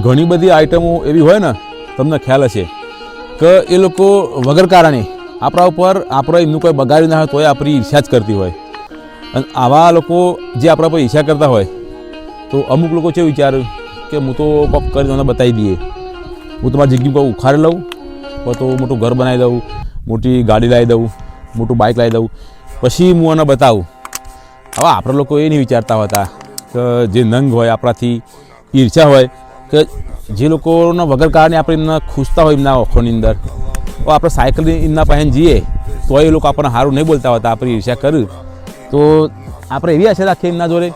ઘણી બધી આઈટમો એવી હોય ને, તમને ખ્યાલ હશે, કે એ લોકો વગર કારણે આપણા ઉપર આપણે એમનું કોઈ બગાડ્યું ના હોય, તોય આપણી ઈર્ષા જ કરતી હોય. અને આવા લોકો જે આપણા પર ઈર્ષા કરતા હોય, તો અમુક લોકો છે વિચાર્યું કે હું તો કોક કરી તમને બતાવી દઈએ. હું તમારી જિંદગી કોઈ ઉખાડી લઉં અથવા તો મોટું ઘર બનાવી દઉં, મોટી ગાડી લાવી દઉં, મોટું બાઇક લાવી દઉં, પછી હું એને બતાવું. હવે આપણા લોકો એ નહીં વિચારતા હોતા કે જે નંગ હોય આપણાથી ઈર્ષા હોય કે જે લોકોના વગર કારણે આપણે એમના ખુશતા હોય એમના ઓખોની અંદર. તો આપણે સાયકલ એમના પાસે જઈએ તો એ લોકો આપણને સારું નહીં બોલતા હોતા, આપણે ઈર્ષ્યા કર્યું તો આપણે એવી આશા રાખીએ એમના જોડે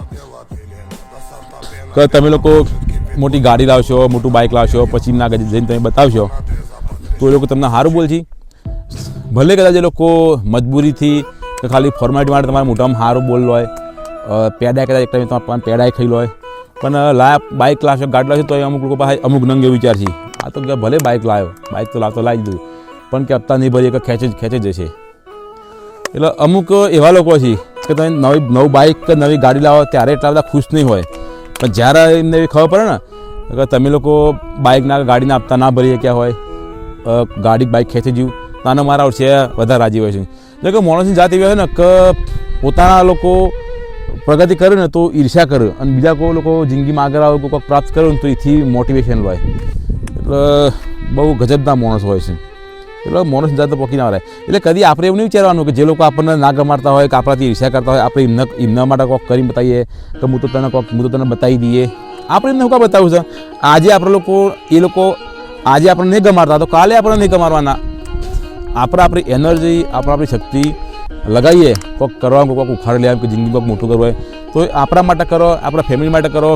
કે તમે લોકો મોટી ગાડી લાવશો, મોટું બાઇક લાવશો, પછી એમના આગળ જઈને તમે બતાવશો. તો એ લોકો તમને સારું બોલશે. ભલે કદાચ એ લોકો મજબૂરીથી ખાલી ફોર્માલિટી માટે તમારે મોટામાં સારું બોલ હોય પેડા કદાચ એક ટાઈમે તમારે પેડાય ખાઈ લો હોય. પણ લાયા બાઇક લાવશે, ગાડી લાવશે તો એ અમુક લોકો પાસે અમુક નંગે વિચાર છે. આ તો કે ભલે બાઇક લાવ્યો બાઇક તો લાવતો લાવી દીધું. પણ કે હપ્તા નહીં ભરીએ કે ખેંચે ખેંચે જશે. એટલે અમુક એવા લોકો છે કે તમે નવી, નવું બાઇક કે નવી ગાડી લાવો ત્યારે એટલા બધા ખુશ નહીં હોય. પણ જ્યારે એમને એવી ખબર પડે ને, કે તમે લોકો બાઇકના ગાડીના આપતા ના ભરી શક્યા હોય ગાડી બાઇક ખેંચી જ્યું નાના મારા છે વધારે રાજી હોય છે. એટલે કે માણસની જાત એવી હોય ને કે પોતાના લોકો પ્રગતિ કરે ને તો ઈર્ષ્યા કરે અને બીજા કોઈ લોકો જિંદગીમાં આગળ આવે, કોઈ પ્રાપ્ત કરે ને તો એથી મોટિવેશન હોય. એટલે, બહુ ગજબના માણસ હોય છે. એટલે માણસ જાતે પોકી ના રહે. એટલે કદી આપણે એવું નહીં વિચારવાનું કે જે લોકો આપણને ના ગમાડતા હોય, કે આપણાથી ઈર્ષ્યા કરતા હોય, આપણે એમને, એમના માટે કોક કરી બતાવીએ, કે હું તો તને કોક, હું તો તને બતાવી દઈએ. આપણે એમને શું કામ બતાવું છે? આજે આપણે લોકો, એ લોકો આજે આપણને નહીં ગમાડતા, તો કાલે આપણને નહીં ગમાડવાના. આપણે આપણી એનર્જી આપણે આપણી શક્તિ લગાવીએ કોઈક કરવા કોઈક ઉખાડી લે કે જિંદગી કોઈક મોટું કરવું હોય. તો આપણા માટે કરો, આપણા ફેમિલી માટે કરો,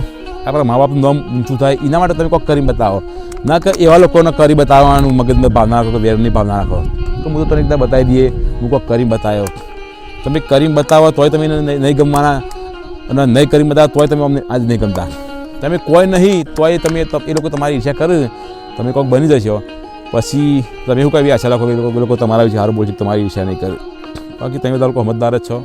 આપણા મા બાપનું નામ ઊંચું થાય, એના માટે તમે કોઈક કરીને બતાવો. ના કે એવા લોકોને કરી બતાવવાનું મગજમાં ભાવના રાખો વેરની ભાવના રાખો. તો હું તો તને એકદમ બતાવી દઈએ, હું કોઈક કરીને બતાવ્યો તમે કરીને બતાવો, તોય તમે નહીં ગમવાના. અને નહીં કરીને બતાવો, તોય તમે અમને આજ નહીં ગમતા. તમે કોઈ નહીં, તોય તમે એ લોકો તમારી ઈચ્છા કરે તમે કોઈક બની જશો. પછી તમે એવું કઈ આશા રાખો કે લોકો તમારા વિશે સારું બોલશે તમારી ઈચ્છા નહીં કરે? બાકી તમે તો લોકો સમજદાર જ છો